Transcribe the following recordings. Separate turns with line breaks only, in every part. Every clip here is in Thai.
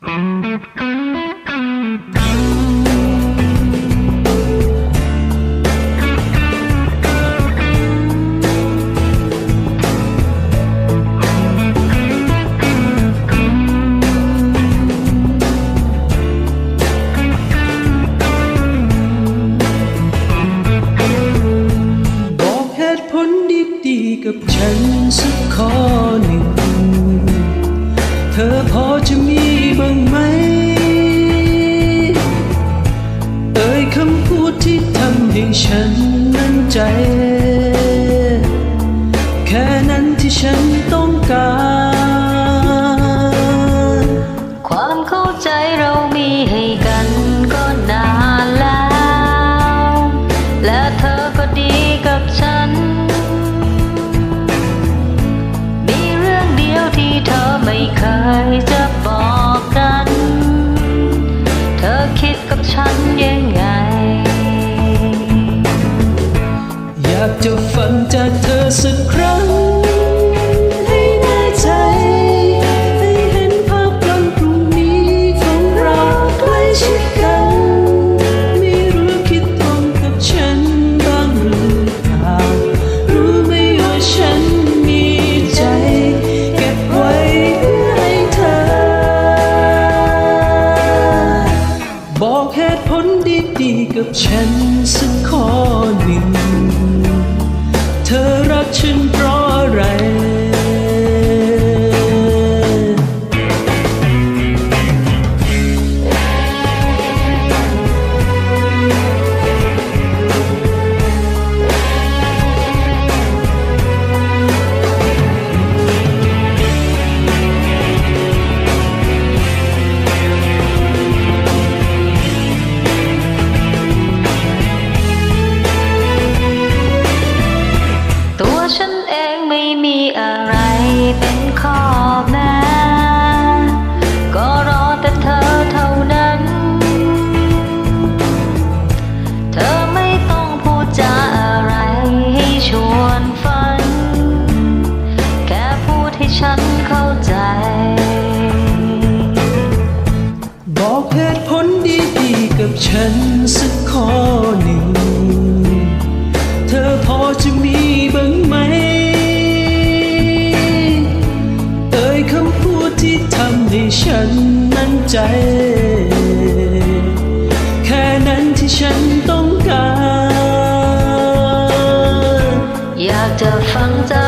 กับฉันสักข้อหนึ่ง เธอพอจะมี บ้างไหม คิดกั
บฉันยังไง
ดีๆกับฉันสักข้อหนึ่ง เธอรักฉันเพราะอะไร่
ฉันมั่นใจ
แค่นั้นที่ฉันต้องการ
อยากจะฟังจาก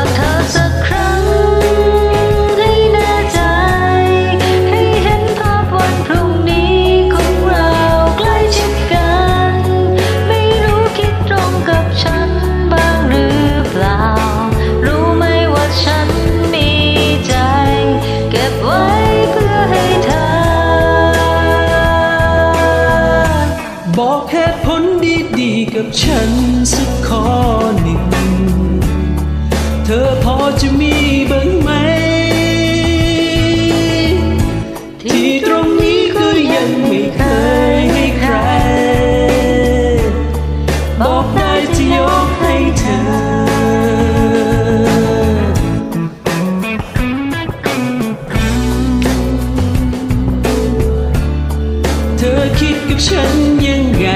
กับฉัน
สักข้อหนึ่ง เธอพอจะมีบ้างไหม ที่ตรงนี้ก็ยังไม่เคยให้ใคร บอกได้จะยกให้เธอเธอคิดกับฉันยังไง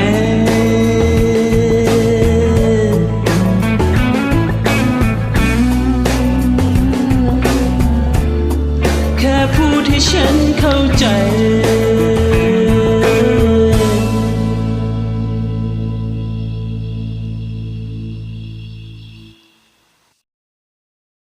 เข้าใจ